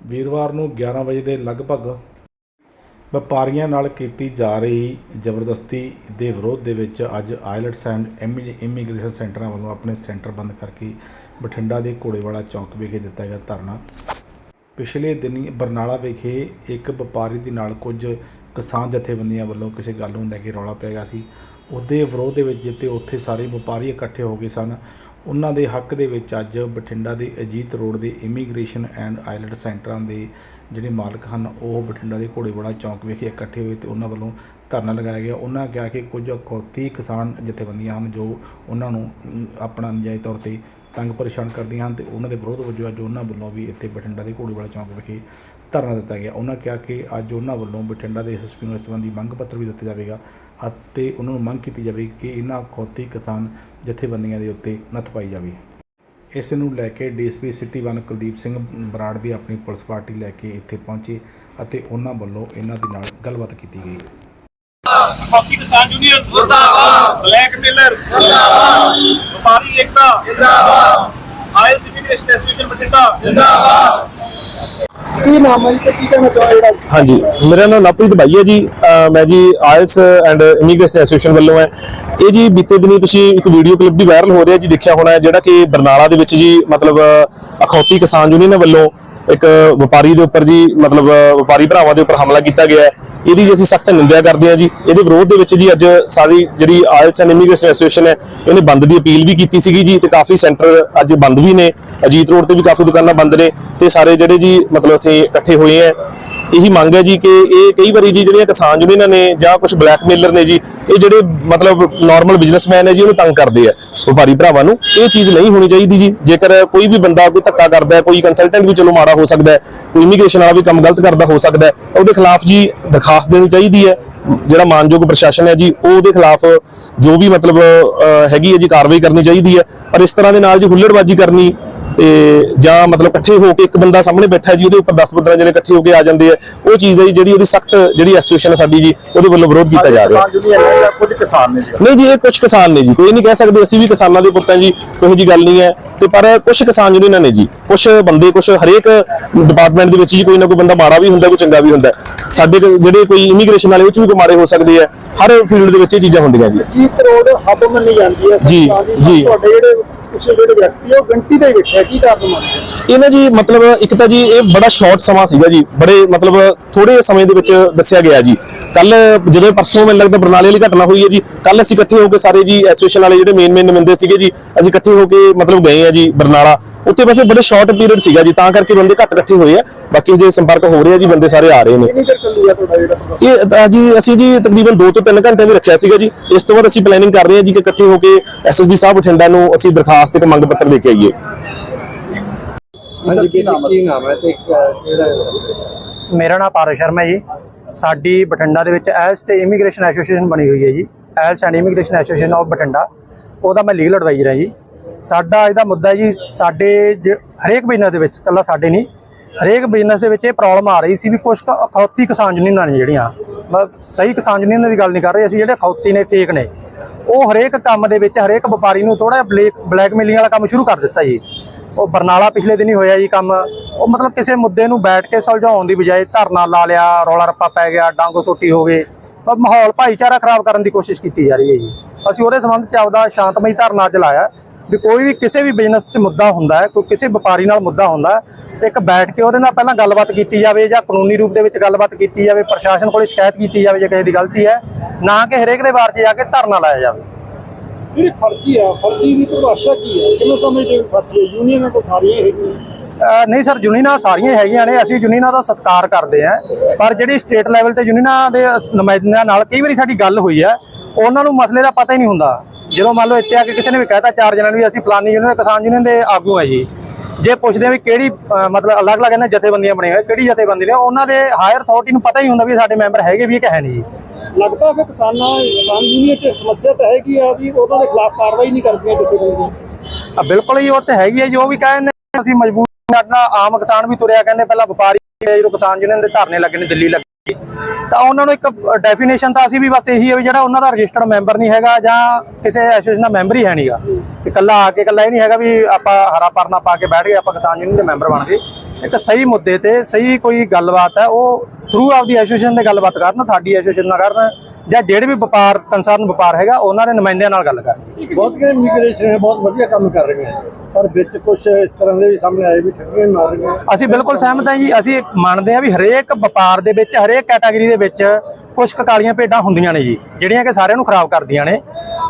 ਵੀਰਵਾਰ ਨੂੰ 11 ਵਜੇ ਦੇ ਲਗਭਗ ਵਪਾਰੀਆਂ ਨਾਲ ਕੀਤੀ ਜਾ ਰਹੀ ਜ਼ਬਰਦਸਤੀ ਦੇ ਵਿਰੋਧ ਦੇ ਵਿੱਚ ਅੱਜ ਆਇਲਟਸ ਐਂਡ ਇਮੀਗ੍ਰੇਸ਼ਨ ਸੈਂਟਰਾਂ ਵੱਲੋਂ ਆਪਣੇ ਸੈਂਟਰ ਬੰਦ ਕਰਕੇ ਬਠਿੰਡਾ ਦੇ ਘੋੜੇਵਾਲਾ ਚੌਂਕ ਵਿਖੇ ਦਿੱਤਾ ਗਿਆ ਧਰਨਾ। ਪਿਛਲੇ ਦਿਨੀ ਬਰਨਾਲਾ ਵਿਖੇ ਇੱਕ ਵਪਾਰੀ ਦੇ ਨਾਲ ਕੁਝ ਕਿਸਾਨ ਜਥੇਬੰਦੀਆਂ ਵੱਲੋਂ ਕਿਸੇ ਗੱਲ ਨੂੰ ਲੈ ਕੇ ਰੌਲਾ ਪੈ ਗਿਆ ਸੀ। ਉਹਦੇ ਵਿਰੋਧ ਦੇ ਵਿੱਚ ਜਿੱਤੇ ਉੱਥੇ ਸਾਰੇ ਵਪਾਰੀ ਇਕੱਠੇ ਹੋ ਗਏ ਸਨ ਉਹਨਾਂ ਦੇ ਹੱਕ ਦੇ ਵਿੱਚ ਅੱਜ ਬਠਿੰਡਾ ਦੇ ਅਜੀਤ ਰੋਡ ਦੇ ਇਮੀਗ੍ਰੇਸ਼ਨ ਐਂਡ ਆਇਲਟ ਸੈਂਟਰਾਂ ਦੇ ਜਿਹੜੇ ਮਾਲਕ ਹਨ, ਉਹ ਬਠਿੰਡਾ ਦੇ ਘੋੜੇਵਾਲਾ ਚੌਂਕ ਵਿਖੇ ਇਕੱਠੇ ਹੋਏ ਤੇ ਉਹਨਾਂ ਵੱਲੋਂ ਧਰਨਾ ਲਗਾਇਆ ਗਿਆ। ਉਹਨਾਂ ਕਿਹਾ ਕਿ ਕੁਝ ਅਖੌਤੀ ਕਿਸਾਨ ਜਥੇਬੰਦੀਆਂ ਹਨ ਜੋ ਉਹਨਾਂ ਨੂੰ ਆਪਣਾ ਨਜਾਇਜ਼ ਤੌਰ ਤੇ ਤੰਗ ਪਰੇਸ਼ਾਨ ਕਰਦੀਆਂ ਹਨ ਤੇ ਉਹਨਾਂ ਦੇ ਵਿਰੋਧ ਵਜੋਂ ਅੱਜ ਉਹਨਾਂ ਵੱਲੋਂ ਵੀ ਇੱਥੇ ਬਠਿੰਡਾ ਦੇ ਘੋੜੇਵਾਲਾ ਚੌਂਕ ਵਿਖੇ ਧਰਨਾ ਦਿੱਤਾ ਗਿਆ। ਉਹਨਾਂ ਕਿਹਾ ਕਿ ਅੱਜ ਉਹਨਾਂ ਵੱਲੋਂ ਬਠਿੰਡਾ ਦੇ ਐਸਐਸਪੀ ਨੂੰ ਇਸ ਸੰਬੰਧੀ ਮੰਗ ਪੱਤਰ ਵੀ ਦਿੱਤਾ ਜਾਵੇਗਾ ਅਤੇ ਉਹਨਾਂ ਨੂੰ ਮੰਗ ਕੀਤੀ ਜਾਵੇ ਕਿ ਇਹਨਾਂ ਖੌਤੀ ਕਿਸਾਨ ਜਥੇਬੰਦੀਆਂ ਦੇ ਉੱਤੇ ਨੱਥ ਪਾਈ ਜਾਵੇ। ਇਸ ਨੂੰ ਲੈ ਕੇ ਡੀਐਸਪੀ ਸਿਟੀ 1 ਕੁਲਦੀਪ ਸਿੰਘ ਬਰਾੜ ਵੀ ਆਪਣੀ ਪੁਲਿਸ ਪਾਰਟੀ ਲੈ ਕੇ ਇੱਥੇ ਪਹੁੰਚੇ ਅਤੇ ਉਹਨਾਂ ਵੱਲੋਂ ਇਹਨਾਂ ਦੇ ਨਾਲ ਗੱਲਬਾਤ ਕੀਤੀ ਗਈ। ਬਾਕੀ ਕਿਸਾਨ ਯੂਨੀਅਨ ਮੁਰਦਾਬਾਦ ਬਲੈਕ ਮੇਲਰ ਮੁਰਦਾਬਾਦ ਵਪਾਰੀ ਏਕਤਾ ਜਿੰਦਾਬਾਦ। ਆਇਲ ਸਿਟੀਜ਼ਨ ਐਸੋਸੀਏਸ਼ਨ ਬਠਿੰਡਾ ਕੀ ਨਾਮ ਹੈ ਤੇ ਕੀ ਕਹਿਣਾ ਚਾਹੁੰਦੇ ਹਾਂਜੀ, ਮੇਰਾ ਨਾਮ ਨਵਪ੍ਰੀਤ ਭਾਈ ਹੈ ਜੀ ਮੈਂ ਜੀ ਆਇਲਸ ਐਂਡ ਇਮੀਗ੍ਰੇਸ਼ਨ ਐਸੋਸੀਏਸ਼ਨ ਵੱਲੋਂ ਹੈ। ਇਹ ਜੀ ਬੀਤੇ ਦਿਨੀ ਤੁਸੀਂ ਇੱਕ ਵੀਡੀਓ ਕਲਿੱਪ ਵੀ ਵਾਇਰਲ ਹੋ ਰਿਹਾ ਜੀ, ਦੇਖਿਆ ਹੋਣਾ ਜਿਹੜਾ ਕਿ ਬਰਨਾਲਾ ਦੇ ਵਿੱਚ ਜੀ ਮਤਲਬ ਅਖੌਤੀ ਕਿਸਾਨ ਯੂਨੀਅਨ ਵੱਲੋਂ ਇੱਕ ਵਪਾਰੀ ਦੇ ਉੱਪਰ ਜੀ, ਮਤਲਬ, ਵਪਾਰੀ ਭਰਾਵਾਂ ਦੇ ਉੱਪਰ ਹਮਲਾ ਕੀਤਾ ਗਿਆ ਹੈ। ਇਹਦੀ ਜੀ ਅਸੀਂ ਸਖਤ ਨਿੰਦਿਆ ਕਰਦੇ ਹਾਂ ਜੀ। ਇਹਦੇ ਵਿਰੋਧ ਦੇ ਵਿੱਚ ਜੀ ਅੱਜ ਸਾਰੀ ਜਿਹੜੀ ਆਇਲਸ ਐਂਡ ਇਮੀਗ੍ਰੇਸ਼ਨ ਐਸੋਸੀਏਸ਼ਨ ਹੈ, ਇਹਨੇ ਬੰਦ ਦੀ ਅਪੀਲ ਵੀ ਕੀਤੀ ਸੀਗੀ ਜੀ ਤੇ ਕਾਫੀ ਸੈਂਟਰ ਅੱਜ ਬੰਦ ਵੀ ਨੇ। ਅਜੀਤ ਰੋਡ ਤੇ ਵੀ ਕਾਫੀ ਦੁਕਾਨਾਂ ਬੰਦ ਨੇ ਤੇ ਸਾਰੇ ਜਿਹੜੇ ਜੀ, ਮਤਲਬ ਅਸੀਂ ਇਕੱਠੇ ਹੋਏ ਆ ਇਹੀ ਮੰਗ ਹੈ ਜੀ ਕਿ ਇਹ ਕਈ ਵਾਰੀ ਜੀ ਜਿਹੜੀਆਂ ਕਿਸਾਨ ਯੂਨੀਅਨਾਂ ਨੇ ਜਾਂ ਕੁਝ ਬਲੈਕਮੇਲਰ ਨੇ ਜੀ, ਇਹ ਜਿਹੜੇ ਮਤਲਬ ਨਾਰਮਲ ਬਿਜ਼ਨਸਮੈਨ ਹੈ ਜੀ, ਉਹਨੂੰ ਤੰਗ ਕਰਦੇ ਆ ਵਪਾਰੀ ਭਰਾਵਾਂ ਨੂੰ। ਇਹ ਚੀਜ਼ ਨਹੀਂ ਹੋਣੀ ਚਾਹੀਦੀ ਜੀ। ਜੇਕਰ ਕੋਈ ਵੀ ਬੰਦਾ ਕੋਈ ਧੱਕਾ ਕਰਦਾ ਹੈ, ਕੋਈ ਕੰਸਲਟੈਂਟ ਵੀ ਚਲੋ ਮਾੜਾ ਹੋ ਸਕਦਾ ਹੈ, ਕੋਈ ਇਮੀਗ੍ਰੇਸ਼ਨ ਵਾਲਾ ਵੀ ਕੰਮ ਗਲਤ ਕਰਦਾ ਹੋ ਸਕਦਾ ਹੈ ਉਹਦੇ ਖਿਲਾਫ ਜੀ ਦਰਖਾਸਤ ਦੇਣੀ ਚਾਹੀਦੀ ਹੈ। ਜਿਹੜਾ ਮਾਨਯੋਗ ਪ੍ਰਸ਼ਾਸਨ ਹੈ ਜੀ, ਉਹ ਉਹਦੇ ਖਿਲਾਫ ਜੋ ਵੀ ਮਤਲਬ ਹੈਗੀ ਹੈ ਜੀ, ਕਾਰਵਾਈ ਕਰਨੀ ਚਾਹੀਦੀ ਹੈ। ਪਰ ਇਸ ਤਰ੍ਹਾਂ ਦੇ ਨਾਲ ਜੀ ਹੁੱਲੜਬਾਜ਼ੀ ਕਰਨੀ ਤੇ ਜਾਂ ਮਤਲਬ ਇਕੱਠੇ ਹੋ ਕੇ ਇੱਕ ਬੰਦਾ ਸਾਹਮਣੇ ਬੈਠਾ ਜੀ ਉਹਦੇ ਉੱਪਰ 10-15 ਜਣੇ ਇਕੱਠੇ ਹੋ ਕੇ ਆ ਜਾਂਦੇ ਆ। ਉਹ ਚੀਜ਼ ਹੈ ਜਿਹੜੀ ਉਹਦੀ ਸਖਤ ਜਿਹੜੀ ਐਸੋਸੀਏਸ਼ਨ ਹੈ ਸਾਡੀ ਜੀ ਉਹਦੇ ਵੱਲੋਂ ਵਿਰੋਧ ਕੀਤਾ ਜਾ ਰਿਹਾ। ਹੈ ਜਾਂ ਕੁਝ ਕਿਸਾਨ ਨੇ ਜੀ? ਨਹੀਂ ਜੀ ਇਹ ਕੁਝ ਕਿਸਾਨ ਨੇ ਜੀ ਕੋਈ ਨਹੀਂ ਕਹਿ ਸਕਦੇ ਅਸੀਂ ਵੀ ਕਿਸਾਨਾਂ ਦੇ ਪੁੱਤਾਂ ਜੀ ਕੋਈ ਜੀ ਗੱਲ ਨਹੀਂ ਹੈ। ਤੇ ਪਰ ਕੁਝ ਕਿਸਾਨ ਯੂਨੀਅਨਾਂ ਨੇ ਜੀ ਕੁਝ ਬੰਦੇ ਕੁਝ ਹਰੇਕ ਡਿਪਾਰਟਮੈਂਟ ਦੇ ਵਿੱਚ ਜੀ ਕੋਈ ਨਾ ਕੋਈ ਬੰਦਾ ਮਾੜਾ ਵੀ ਹੁੰਦਾ ਕੋਈ ਚੰਗਾ ਵੀ ਹੁੰਦਾ। ਸਾਡੇ ਜਿਹੜੇ ਕੋਈ ਇਮੀਗ੍ਰੇਸ਼ਨ ਵਾਲੇ ਉਹ ਚ ਵੀ ਕੋਈ ਮਾੜੇ ਹੋ ਸਕਦੇ ਆ। ਹਰ ਫੀਲਡ ਦੇ ਵਿੱਚ ਇਹ ਚੀਜ਼ਾਂ ਹੁੰਦੀਆਂ ਜੀ। ਜੀਤ ਰੋਡ ਹੱਬ ਮੰਨੀ ਜਾਂਦੀ ਹੈ ਜੀ, ਸਰਕਾਰ ਦੀ। ਜੀ। ਤੁਹਾਡੇ ਜਿਹੜੇ ਕੁਛ ਜਿਹੜੇ ਵਿਅਕਤੀ ਆ, ਉਹ ਦੇ ਵਿੱਚ ਕੀ ਕਾਰਨ ਮੰਨਦੇ ਇਹ ਨਾ ਜੀ ਮਤਲਬ ਇੱਕ ਤਾਂ ਜੀ ਇਹ ਬੜਾ ਸ਼ਾਰਟ ਸਮਾਂ ਸੀਗਾ ਜੀ। ਬੜੇ ਮਤਲਬ ਥੋੜੇ ਸਮੇਂ ਦੇ ਵਿੱਚ ਦੱਸਿਆ ਗਿਆ ਜੀ। ਕੱਲ ਜਦੋਂ ਪਰਸੋਂ ਮੈਨੂੰ ਲੱਗਦਾ ਬਰਨਾਲੇ ਵਾਲੀ ਘਟਨਾ ਹੋਈ ਹੈ ਜੀ ਕੱਲ ਅਸੀਂ ਇਕੱਠੇ ਹੋ ਕੇ ਸਾਰੇ ਜੀ ਐਸੋਸੀਏਸ਼ਨ ਵਾਲੇ ਜਿਹੜੇ ਮੇਨ ਮੇਨ ਨੁਮਾਇੰਦੇ ਸੀਗੇ ਜੀ ਅਸੀਂ ਇਕੱਠੇ ਹੋ ਕੇ ਮਤਲਬ ਗਏ ਆ ਜੀ ਬਰਨਾਲਾ। ਉੱਥੇ ਬਸ ਬੜੇ ਸ਼ਾਰਟ ਪੀਰੀਅਡ ਸੀਗਾ ਜੀ ਤਾਂ ਕਰਕੇ ਬੰਦੇ ਘੱਟ ਇਕੱਠੇ ਹੋਏ ਆ। ਬਾਕੀ ਜੇ ਸੰਪਰਕ ਹੋ ਰਿਹਾ ਜੀ ਬੰਦੇ ਸਾਰੇ ਆ ਰਹੇ ਨੇ। ਕਿੰਨੀ ਦੇਰ ਚੱਲੂਗਾ ਤੁਹਾਡਾ ਜਿਹੜਾ ਪ੍ਰੋਗਰਾਮ? ਇਹ ਤਾਂ ਜੀ ਅਸੀਂ ਜੀ ਤਕਰੀਬਨ 2 ਤੋਂ 3 ਘੰਟੇ ਵੀ ਰੱਖਿਆ ਸੀਗਾ ਜੀ। ਇਸ ਤੋਂ ਬਾਅਦ ਅਸੀਂ ਪਲੈਨਿੰਗ ਕਰ ਰਹੇ ਹਾਂ ਜੀ ਕਿ ਇਕੱਠੇ ਹੋ ਕੇ ਐਸਐਸਬੀ ਸਾਹਿਬ ਬਠਿੰਡਾ ਨੂੰ ਅਸੀਂ ਦਰਖਾਸਤ ਇੱਕ ਮੰਗ ਪੱਤਰ ਦੇ ਕੇ ਆਈਏ। ਹਾਂਜੀ ਕੀ ਨਾਮ ਕੀ ਨਾਮ ਹੈ ਤੇ ਜਿਹੜਾ ਮੇਰਾ ਨਾਮ ਪਾਰੋ ਸ਼ਰਮਾ ਜੀ। ਸਾਡੀ ਬਠਿੰਡਾ ਦੇ ਵਿੱਚ ਐਲਸ ਤੇ ਇਮੀਗ੍ਰੇਸ਼ਨ ਐਸੋਸੀਏਸ਼ਨ ਬਣੀ ਹੋਈ ਹੈ ਜੀ। IELTS and immigration association of Bathinda. ਉਹਦਾ ਮੈਂ ਲੀਗਲ ਐਡਵਾਈਜ਼ਰ ਹਾਂ ਜੀ। ਸਾਡਾ ਇਹਦਾ ਮੁੱਦਾ ਜੀ ਸਾਡੇ ਹਰੇਕ ਬਿਜ਼ਨਸ ਦੇ ਵਿੱਚ ਕੱਲਾ ਸਾਡੇ ਨਹੀਂ ਹਰੇਕ ਬਿਜ਼ਨਸ ਦੇ ਵਿੱਚ ਇਹ ਪ੍ਰੋਬਲਮ ਆ ਰਹੀ ਸੀ ਵੀ ਕੁਝ ਕੁ ਅਖੌਤੀ ਕਿਸਾਨ ਯੂਨੀਅਨਾਂ ਨੇ ਜਿਹੜੀਆਂ ਮਤਲਬ ਸਹੀ ਕਿਸਾਨ ਯੂਨੀਅਨਾਂ ਦੀ ਗੱਲ ਨਹੀਂ ਕਰ ਰਹੇ, ਅਸੀਂ ਜਿਹੜੇ ਅਖੌਤੀ ਨੇ ਫੇਕ ਨੇ, ਉਹ ਹਰੇਕ ਕੰਮ ਦੇ ਵਿੱਚ, ਹਰੇਕ ਵਪਾਰੀ ਨੂੰ ਥੋੜਾ ਬਲੈਕ ਬਲੈਕਮੇਲਿੰਗ ਵਾਲਾ ਕੰਮ ਸ਼ੁਰੂ ਕਰ ਦਿੱਤਾ ਜੀ। ਉਹ ਬਰਨਾਲਾ ਪਿਛਲੇ ਦਿਨ ਹੀ ਹੋਇਆ ਜੀ ਕੰਮ, ਉਹ ਮਤਲਬ ਕਿਸੇ ਮੁੱਦੇ ਨੂੰ ਬੈਠ ਕੇ ਸੁਲਝਾਉਣ ਦੀ ਬਜਾਏ ਧਰਨਾ ਲਾ ਲਿਆ, ਰੌਲਾ ਰੱਪਾ ਪੈ ਗਿਆ, ਡਾਂਗੋ ਸੋਟੀ ਹੋ ਗਏ, ਪਰ ਮਾਹੌਲ ਭਾਈਚਾਰਾ ਖਰਾਬ ਕਰਨ ਦੀ ਕੋਸ਼ਿਸ਼ ਕੀਤੀ ਜਾ ਰਹੀ ਹੈ ਜੀ। ਅਸੀਂ ਉਹਦੇ ਸੰਬੰਧ ਚ ਆਪਦਾ ਸ਼ਾਂਤਮਈ ਧਰਨਾ ਅੱਜ ਲਾਇਆ। ਵੀ ਕੋਈ ਵੀ ਕਿਸੇ ਵੀ ਬਿਜ਼ਨਸ 'ਚ ਮੁੱਦਾ ਹੁੰਦਾ ਹੈ ਕੋਈ ਕਿਸੇ ਵਪਾਰੀ ਨਾਲ ਮੁੱਦਾ ਹੁੰਦਾ ਇੱਕ ਬੈਠ ਕੇ ਉਹਦੇ ਨਾਲ ਪਹਿਲਾਂ ਗੱਲਬਾਤ ਕੀਤੀ ਜਾਵੇ ਜਾਂ ਕਾਨੂੰਨੀ ਰੂਪ ਦੇ ਵਿੱਚ ਗੱਲਬਾਤ ਕੀਤੀ ਜਾਵੇ ਪ੍ਰਸ਼ਾਸਨ ਕੋਲੇ ਸ਼ਿਕਾਇਤ ਕੀਤੀ ਜਾਵੇ ਜੇ ਕਿਸੇ ਦੀ ਗਲਤੀ ਹੈ ਨਾ ਕਿ ਹਰੇਕ ਦੇ ਵਾਰ 'ਚ ਜਾ ਕੇ ਧਰਨਾ ਲਾਇਆ ਜਾਵੇ। ਜਿਹੜੀ ਫਰਜ਼ੀ ਆ ਫਰਜ਼ੀ ਦੀ ਪਰਿਭਾਸ਼ਾ ਕੀ ਹੈ? ਕਿਵੇਂ ਸਮਝਦੇ ਹੋ ਫਰਜ਼ੀ ਹੈ? ਯੂਨੀਅਨਾਂ ਤਾਂ ਸਾਰੀਆਂ ਹੈਗੀਆਂ। ਨਹੀਂ ਸਰ ਯੂਨੀਅਨਾਂ ਸਾਰੀਆਂ ਹੈਗੀਆਂ ਨੇ ਅਸੀਂ ਯੂਨੀਅਨਾਂ ਦਾ ਸਤਿਕਾਰ ਕਰਦੇ ਹਾਂ ਪਰ ਜਿਹੜੀ ਸਟੇਟ ਲੈਵਲ ਤੇ ਯੂਨੀਅਨਾਂ ਦੇ ਨੁਮਾਇੰਦਿਆਂ ਨਾਲ ਕਈ ਵਾਰੀ ਸਾਡੀ ਗੱਲ ਹੋਈ ਹੈ ਉਹਨਾਂ ਨੂੰ ਮਸਲੇ ਦਾ ਪਤਾ ਹੀ ਨਹੀਂ ਹੁੰਦਾ। ਜਦੋਂ ਮੰਨ ਲਓ ਇੱਥੇ ਆ ਕੇ ਕਿਸੇ ਨੇ ਵੀ ਕਹਿਤਾ ਚਾਰ ਜਣਾਂ ਨੂੰ ਵੀ ਅਸੀਂ ਫਲਾਨੀ ਯੂਨੀਅਨ ਕਿਸਾਨ ਯੂਨੀਅਨ ਦੇ ਆਗੂ ਆ ਜੀ ਜੇ ਪੁੱਛਦੇ ਆ ਵੀ ਕਿਹੜੀ ਮਤਲਬ ਅਲੱਗ-ਅਲੱਗ ਇਹਨਾਂ ਜਥੇਬੰਦੀਆਂ ਬਣੀਆਂ ਹੋਈਆਂ ਕਿਹੜੀ ਜਥੇਬੰਦੀ ਨੇ ਉਹਨਾਂ ਦੇ ਹਾਇਰ ਅਥਾਰਟੀ ਨੂੰ ਪਤਾ ਹੀ ਹੁੰਦਾ ਵੀ ਸਾਡੇ ਮੈਂਬਰ ਹੈਗੇ ਵੀ ਕਿ ਹੈ ਨਹੀਂ ਜੀ। ਲੱਗਦਾ ਕਿ ਕਿਸਾਨਾਂ ਕਿਸਾਨ ਯੂਨੀਅਨ 'ਚ ਸਮੱਸਿਆ ਤਾਂ ਹੈਗੀ ਆ ਵੀ ਉਹਨਾਂ ਦੇ ਖਿਲਾਫ ਕਾਰਵਾਈ ਨਹੀਂ ਕਰਦੀਆਂ ਜਥੇਬੰਦੀਆਂ। ਆ ਬਿਲਕੁਲ ਹੀ ਉਹ ਤੇ ਹੈਗੀ ਹੈ ਜੋ ਵੀ ਕਹਿੰਦੇ ਅਸੀਂ ਮਜਬੂਰ ਸਾਡਾ ਆਮ ਕਿਸਾਨ ਵੀ ਤੁਰਿਆ ਕਹਿੰਦੇ ਪਹਿਲਾਂ ਵਪਾਰੀ ਕਿਸਾਨ ਯੂਨੀਅਨ ਦੇ ਧਰਨੇ ਲੱਗੇ ਨੇ ਦਿੱਲੀ ਤਾਂ ਉਹਨਾਂ ਨੂੰ ਇੱਕ ਡੈਫੀਨੇਸ਼ਨ ਤਾਂ ਅਸੀਂ ਵੀ ਬਸ ਇਹੀ ਹੈ ਵੀ ਜਿਹੜਾ ਉਹਨਾਂ ਦਾ ਰਜਿਸਟਰਡ ਮੈਂਬਰ ਨਹੀਂ ਹੈਗਾ ਜਾਂ ਕਿਸੇ ਐਸੋਸੀਏਸ਼ਨ ਦਾ ਮੈਂਬਰ ਹੀ ਹੈ ਨਹੀਂਗਾ। ਕਿ ਇਕੱਲਾ ਆ ਕੇ ਇਕੱਲਾ ਇਹ ਨਹੀਂ ਹੈਗਾ ਵੀ ਆਪਾਂ ਹਰਾ ਪਰਨਾ ਪਾ ਕੇ ਬੈਠ ਗਏ, ਆਪਾਂ ਕਿਸਾਨ ਯੂਨੀਅਨ ਦੇ ਮੈਂਬਰ ਬਣ ਗਏ। ਇੱਕ ਸਹੀ ਮੁੱਦੇ ਤੇ ਸਹੀ ਕੋਈ ਗੱਲਬਾਤ ਹੈ, ਉਹ ਥਰੂ ਆਪਦੀ ਐਸੋਸੀਏਸ਼ਨ ਦੇ ਗੱਲਬਾਤ ਕਰਨ, ਸਾਡੀ ਐਸੋਸੀਏਸ਼ਨ ਨਾਲ ਕਰਨ, ਜਾਂ ਜਿਹੜੇ ਵੀ ਵਪਾਰ ਕੰਸਰਨ ਵਪਾਰ ਹੈਗਾ, ਉਹਨਾਂ ਦੇ ਨੁਮਾਇੰਦਿਆਂ ਨਾਲ ਗੱਲ ਕਰਨ। ਬਹੁਤੀਆਂ ਇਮੀਗ੍ਰੇਸ਼ਨ ਹੈ ਬਹੁਤ ਵਧੀਆ ਕੰਮ ਕਰ ਰਹੀਆਂ। ਹੈ ਪਰ ਵਿੱਚ ਕੁਝ ਇਸ ਤਰ੍ਹਾਂ ਦੇ ਵੀ ਸਾਹਮਣੇ ਆਏ ਵੀ ਠੱਗੀਆਂ ਵੀ ਮਾਰ ਰਹੀਆਂ ਅਸੀਂ ਬਿਲਕੁਲ ਸਹਿਮਤ ਹਾਂ ਜੀ। ਅਸੀਂ ਮੰਨਦੇ ਹਾਂ ਵੀ ਹਰੇਕ ਵਪਾਰ ਦੇ ਵਿੱਚ ਹਰੇਕ ਕੈਟਾਗਰੀ ਦੇ ਵਿੱਚ ਕੁਝ ਕੁ ਕਾਲੀਆਂ ਭੇਡਾਂ ਹੁੰਦੀਆਂ ਨੇ ਜੀ ਜਿਹੜੀਆਂ ਕਿ ਸਾਰਿਆਂ ਨੂੰ ਖਰਾਬ ਕਰਦੀਆਂ ਨੇ।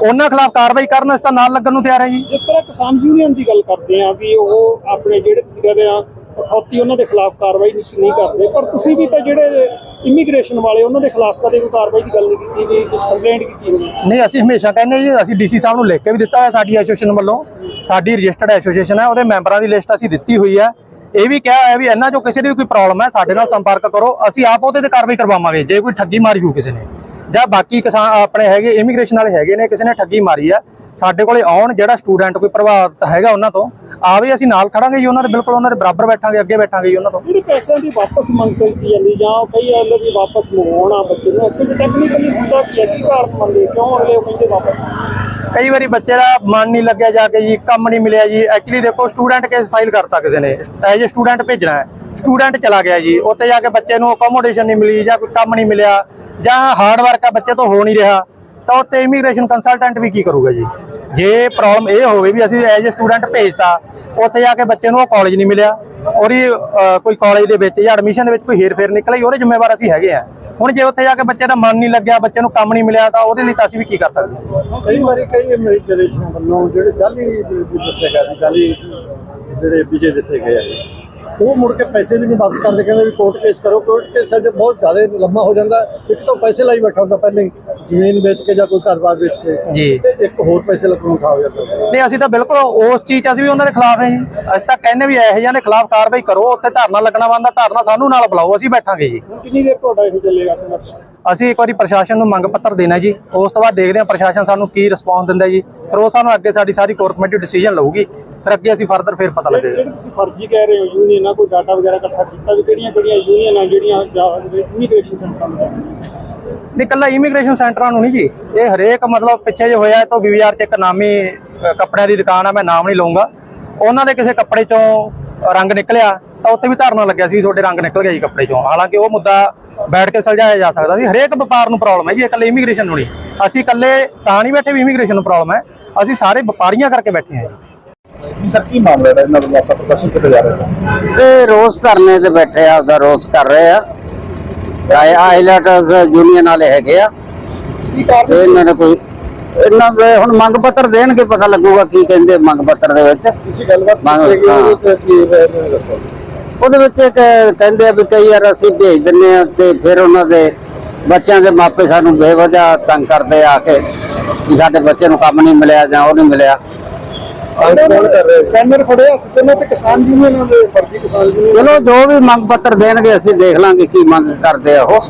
ਉਹਨਾਂ ਖਿਲਾਫ ਕਾਰਵਾਈ ਕਰਨ ਅਸੀਂ ਤਾਂ ਨਾਲ ਲੱਗਣ ਨੂੰ ਤਿਆਰ ਹਾਂ ਜੀ। ਜਿਸ ਤਰ੍ਹਾਂ ਕਿਸਾਨ ਯੂਨੀਅਨ ਦੀ ਗੱਲ ਕਰਦੇ ਆ ਵੀ ਉਹ ਆਪਣੇ ਜਿਹੜੇ ਤੁਸੀਂ ਕਹਿ ਰਹੇ ਆ ਅਖੌਤੀ ਉਹਨਾਂ ਦੇ ਖਿਲਾਫ ਕਾਰਵਾਈ ਨਹੀਂ ਨਹੀਂ ਕਰਦੇ। ਪਰ ਤੁਸੀਂ ਵੀ ਤਾਂ ਜਿਹੜੇ ਇਮੀਗ੍ਰੇਸ਼ਨ ਵਾਲੇ, ਉਹਨਾਂ ਦੇ ਖਿਲਾਫ ਕਦੇ ਕੋਈ ਕਾਰਵਾਈ ਦੀ ਗੱਲ ਨਹੀਂ ਕੀਤੀ ਗਈ ਕੁਝ ਕੰਪਲੇਂਟ ਕੀਤੀ ਹੋਵੇ ਨਹੀਂ, ਅਸੀਂ ਹਮੇਸ਼ਾ ਕਹਿੰਦੇ ਜੀ, ਅਸੀਂ ਡੀਸੀ ਸਾਹਿਬ ਨੂੰ ਲਿਖ ਕੇ ਵੀ ਦਿੱਤਾ ਹੋਇਆ ਸਾਡੀ ਐਸੋਸੀਏਸ਼ਨ ਵੱਲੋਂ। ਸਾਡੀ ਰਜਿਸਟਰਡ ਐਸੋਸੀਏਸ਼ਨ ਹੈ, ਉਹਦੇ ਮੈਂਬਰਾਂ ਦੀ ਲਿਸਟ ਅਸੀਂ ਦਿੱਤੀ ਹੋਈ ਹੈ। ਇਹ ਵੀ ਕਿਹਾ ਹੋਇਆ ਵੀ ਇਹਨਾਂ ਜੋ ਕਿਸੇ ਦੀ ਵੀ ਕੋਈ ਪ੍ਰੋਬਲਮ ਹੈ, ਸਾਡੇ ਨਾਲ ਸੰਪਰਕ ਕਰੋ। ਅਸੀਂ ਆਪ ਉਹਦੇ ਤੇ ਕਾਰਵਾਈ ਕਰਵਾਵਾਂਗੇ, ਜੇ ਕੋਈ ਠੱਗੀ ਮਾਰੀ ਹੋ ਕਿਸੇ ਨੇ। ਜਾਂ ਬਾਕੀ ਕਿਸਾਨ ਆਪਣੇ ਹੈਗੇ ਇਮੀਗ੍ਰੇਸ਼ਨ ਵਾਲੇ ਹੈਗੇ ਨੇ, ਕਿਸੇ ਨੇ ਠੱਗੀ ਮਾਰੀ ਆ, ਸਾਡੇ ਕੋਲੇ ਆਉਣ ਜਿਹੜਾ ਸਟੂਡੈਂਟ ਕੋਈ ਪ੍ਰਭਾਵਿਤ ਹੈਗਾ ਉਹਨਾਂ ਤੋਂ ਆਵੇ ਅਸੀਂ ਨਾਲ ਖੜਾਂਗੇ ਜੀ, ਉਹਨਾਂ ਦੇ ਬਿਲਕੁਲ ਉਹਨਾਂ ਦੇ ਬਰਾਬਰ ਬੈਠਾਂਗੇ, ਅੱਗੇ ਬੈਠਾਂਗੇ ਜੀ ਉਹਨਾਂ ਤੋਂ। ਜਿਹੜੇ ਪੈਸਿਆਂ ਦੀ ਵਾਪਸ ਮੰਗ ਕੀਤੀ ਜਾਂਦੀ, ਜਾਂ ਕਈ ਆਂਦੇ ਵੀ ਵਾਪਸ ਮੰਗਵਾਉਣਾ ਬੱਚੇ ਨੂੰ, ਇੱਥੇ ਟੈਕਨੀਕਲੀ ਹੁੰਦਾ ਕੀ ਹੈ ਕੀ ਕਾਰਨ ਮੰਨਦੇ ਕਿਉਂ ਅਗਲੇ ਕਹਿੰਦੇ ਵਾਪਸ ਕਈ ਵਾਰੀ ਬੱਚੇ ਦਾ ਮਨ ਨਹੀਂ ਲੱਗਿਆ ਜਾ ਕੇ ਜੀ, ਕੰਮ ਨਹੀਂ ਮਿਲਿਆ ਜੀ। ਐਕਚੁਅਲੀ ਦੇਖੋ ਸਟੂਡੈਂਟ ਕੇਸ ਫਾਈਲ ਕਰਤਾ ਕਿਸੇ ਨੇ। ਐਜ ਅ ਸਟੂਡੈਂਟ ਭੇਜਣਾ ਹੈ ਸਟੂਡੈਂਟ ਚਲਾ ਗਿਆ ਜੀ। ਉੱਥੇ ਜਾ ਕੇ ਬੱਚੇ ਨੂੰ ਅਕੋਮੋਡੇਸ਼ਨ ਨਹੀਂ ਮਿਲੀ ਜਾਂ ਕੋਈ ਕੰਮ ਨਹੀਂ ਮਿਲਿਆ ਜਾਂ ਹਾਰਡ ਵਰਕ ਆ, ਬੱਚੇ ਤੋਂ ਹੋ ਨਹੀਂ ਰਿਹਾ, ਤਾਂ ਉੱਥੇ ਇਮੀਗ੍ਰੇਸ਼ਨ ਕੰਸਲਟੈਂਟ ਵੀ ਕੀ ਕਰੂਗਾ ਜੀ? ਜੇ ਪ੍ਰੋਬਲਮ ਇਹ ਹੋਵੇ ਵੀ ਅਸੀਂ ਐਜ ਅ ਸਟੂਡੈਂਟ ਭੇਜਤਾ, ਉੱਥੇ ਜਾ ਕੇ ਬੱਚੇ ਨੂੰ ਉਹ ਕਾਲਜ ਨਹੀਂ ਮਿਲਿਆ। ਉਹਦੀ ਕੋਈ ਕਾਲਜ ਦੇ ਵਿੱਚ ਜਾਂ ਐਡਮਿਸ਼ਨ ਦੇ ਵਿੱਚ ਕੋਈ ਹੇਰ-ਫੇਰ ਨਿਕਲੀ ਉਹਦੇ ਜ਼ਿੰਮੇਵਾਰ ਅਸੀਂ ਹੈਗੇ ਆ। ਹੁਣ ਜੇ ਉੱਥੇ ਜਾ ਕੇ ਬੱਚੇ ਦਾ ਮਨ ਨਹੀਂ ਲੱਗਿਆ, ਬੱਚੇ ਨੂੰ ਕੰਮ ਨਹੀਂ ਮਿਲਿਆ, ਤਾਂ ਉਹਦੇ ਲਈ ਤਾਂ ਅਸੀਂ ਵੀ ਕੀ ਕਰ ਸਕਦੇ ਹਾਂ? ਕਈ ਵਾਰੀ ਕਈ ਇਮੀਗ੍ਰੇਸ਼ਨ ਵੱਲੋਂ ਜਿਹੜੇ ਜਾਲੀ ਦੱਸਿਆ ਗਿਆ ਜਾਲੀ ਜਿਹੜੇ ਵੀਜ਼ੇ ਦਿੱਤੇ ਗਏ ਆ। ਉਹ ਮੁੜ ਕੇ ਪੈਸੇ ਵੀ ਨਹੀਂ ਵਾਪਸ ਕਰਦੇ, ਕਹਿੰਦੇ ਵੀ ਕੋਰਟ ਕੇਸ ਕਰੋ। ਕੋਰਟ ਕੇਸ ਅਜੇ ਬਹੁਤ ਜ਼ਿਆਦਾ ਲੰਮਾ ਹੋ ਜਾਂਦਾ, ਇੱਕ ਤਾਂ ਪੈਸੇ ਲਾਈ ਬੈਠਾ ਹੁੰਦਾ ਪਹਿਲੇ ਜ਼ਮੀਨ ਵੇਚ ਕੇ ਜਾਂ ਕੋਈ ਘਰ-ਬਾਰ ਵੇਚ ਕੇ। ਜੀ। ਤੇ ਇੱਕ ਹੋਰ ਪੈਸੇ ਲੱਗਣ ਨੂੰ ਖਾ ਹੋ ਜਾਂਦਾ ਨਹੀਂ ਅਸੀਂ ਤਾਂ ਬਿਲਕੁਲ ਉਸ ਚੀਜ਼ 'ਚ ਅਸੀਂ ਵੀ ਉਹਨਾਂ ਦੇ ਖਿਲਾਫ ਹਾਂ ਜੀ। ਅਸੀਂ ਤਾਂ ਕਹਿੰਦੇ ਵੀ ਇਹੋ ਜਿਹਿਆਂ ਦੇ ਖਿਲਾਫ ਕਾਰਵਾਈ ਕਰੋ ਉੱਥੇ ਧਰਨਾ ਲੱਗਣਾ ਬੰਦਾ ਧਰਨਾ ਸਾਨੂੰ ਨਾਲ ਬੁਲਾਓ ਅਸੀਂ ਬੈਠਾਂਗੇ ਜੀ। ਕਿੰਨੀ ਦੇਰ ਤੁਹਾਡਾ ਇਹ ਚੱਲੇਗਾ ਸੰਘਰਸ਼? ਅਸੀਂ ਇੱਕ ਵਾਰੀ ਪ੍ਰਸ਼ਾਸਨ ਨੂੰ ਮੰਗ ਪੱਤਰ ਦੇਣਾ ਜੀ। ਉਸ ਤੋਂ ਬਾਅਦ ਦੇਖਦੇ ਹਾਂ ਪ੍ਰਸ਼ਾਸਨ ਸਾਨੂੰ ਕੀ ਰਿਸਪੌਂਸ ਦਿੰਦਾ ਜੀ। ਫਿਰ ਉਹ ਸਾਨੂੰ ਅੱਗੇ ਸਾਡੀ ਸਾਰੀ ਕੋਰ ਕਮੇਟੀ ਡਿਸੀਜਨ ਲਊਗੀ। ਫਿਰ ਅੱਗੇ ਅਸੀਂ ਫਰਦਰ ਫਿਰ ਪਤਾ ਲੱਗੇਗਾ। ਜਿਹੜੇ ਤੁਸੀਂ ਫਰਜ਼ੀ ਕਹਿ ਰਹੇ ਹੋ ਯੂਨੀਅਨਾਂ ਕੋਈ ਡਾਟਾ ਵਗੈਰਾ ਇਕੱਠਾ ਕੀਤਾ ਵੀ ਕਿਹੜੀਆਂ ਕਿਹੜੀਆਂ ਯੂਨੀਅਨਾਂ ਜਿਹੜੀਆਂ ਇਮੀਗ੍ਰੇਸ਼ਨ ਸੈਂਟਰਾਂ ਦੇ ਨਹੀਂ ਕੱਲਾ ਇਮੀਗ੍ਰੇਸ਼ਨ ਸੈਂਟਰਾਂ ਨੂੰ ਨਹੀਂ ਜੀ। ਇਹ ਹਰੇਕ ਮਤਲਬ ਪਿੱਛੇ ਜੇ ਹੋਇਆ ਤਾਂ ਬੀਵੀਆਰ ਚ ਇੱਕ ਨਾਮੀ ਕੱਪੜਿਆਂ ਦੀ ਦੁਕਾਨ ਆ ਮੈਂ ਨਾਮ ਨਹੀਂ ਲਵਾਂਗਾ ਉਹਨਾਂ ਦੇ ਕਿਸੇ ਕੱਪੜੇ ਚੋਂ ਰੰਗ ਨਿਕਲਿਆ ਤਾਂ ਉੱਥੇ ਵੀ ਧਰਨਾ ਲੱਗਿਆ ਸੀ ਤੁਹਾਡੇ ਰੰਗ ਨਿਕਲ ਗਿਆ ਜੀ ਕੱਪੜੇ ਚੋਂ। ਹਾਲਾਂਕਿ ਉਹ ਮੁੱਦਾ ਬੈਠ ਕੇ ਸੁਲਝਾਇਆ ਜਾ ਸਕਦਾ ਸੀ। ਹਰੇਕ ਵਪਾਰ ਨੂੰ ਪ੍ਰੋਬਲਮ ਹੈ ਜੀ ਇਕੱਲੇ ਇਮੀਗ੍ਰੇਸ਼ਨ ਨੂੰ ਨਹੀਂ। ਅਸੀਂ ਇਕੱਲੇ ਤਾਂ ਨਹੀਂ ਬੈਠੇ ਵੀ ਇਮੀਗ੍ਰੇਸ਼ਨ ਨੂੰ ਪ੍ਰੋਬਲਮ ਹੈ। ਅਸੀਂ ਸਾਰੇ ਵਪਾਰੀਆਂ ਕਰਕੇ ਬੈਠੇ ਹਾਂ ਜੀ। ਸਰ ਕੀ ਮਾਮਲਾ ਹੈ? ਇਹਨਾਂ ਵੱਲੋਂ ਆਪਾਂ ਪ੍ਰਦਰਸ਼ਨ ਕਿੱਥੇ ਜਾ ਰਹੇ ਹਾਂ। ਇਹ ਰੋਸ ਧਰਨੇ ਤੇ ਬੈਠੇ ਆ ਉਹਦਾ ਰੋਸ ਕਰ ਰਹੇ ਆ। ਆਈ ਆਈਲੈਟਸ ਯੂਨੀਅਨ ਵਾਲੇ ਹੈਗੇ ਆ। ਤੇ ਇਹਨਾਂ ਨੇ ਕੋਈ ਇਹਨਾਂ ਦੇ ਹੁਣ ਮੰਗ ਪੱਤਰ ਦੇਣਗੇ ਪਤਾ ਲੱਗੂਗਾ ਕੀ ਕਹਿੰਦੇ ਮੰਗ ਪੱਤਰ ਦੇ ਵਿੱਚ। ਤੁਸੀਂ ਗੱਲਬਾਤ ਮੰਗ- ਹਾਂ। ਉਹਦੇ ਵਿੱਚ ਇੱਕ ਕਹਿੰਦੇ ਆ ਵੀ ਕਈ ਵਾਰ ਅਸੀਂ ਭੇਜ ਦਿੰਨੇ ਆ ਤੇ ਫਿਰ ਉਹਨਾਂ ਦੇ ਬੱਚਿਆਂ ਦੇ ਮਾਪੇ ਸਾਨੂੰ ਬੇਵਜ੍ਹਾ ਤੰਗ ਕਰਦੇ ਆ ਕੇ ਸਾਡੇ ਬੱਚੇ ਨੂੰ ਕੰਮ ਨਹੀਂ ਮਿਲਿਆ ਜਾਂ ਉਹ ਨਹੀਂ ਮਿਲਿਆ। ਬੈਨਰ ਫੜੇ ਹੱਥ ਚ ਨੇ ਤੇ ਕਿਸਾਨ ਯੂਨੀਅਨਾਂ ਦੇ ਫਰਜ਼ੀ ਕਿਸਾਨ ਯੂਨੀਅਨ। ਚਲੋ ਜੋ ਵੀ ਮੰਗ ਪੱਤਰ ਦੇਣਗੇ ਅਸੀਂ ਦੇਖ ਲਾਂਗੇ ਕੀ ਮੰਗ ਕਰਦੇ ਆ ਉਹ।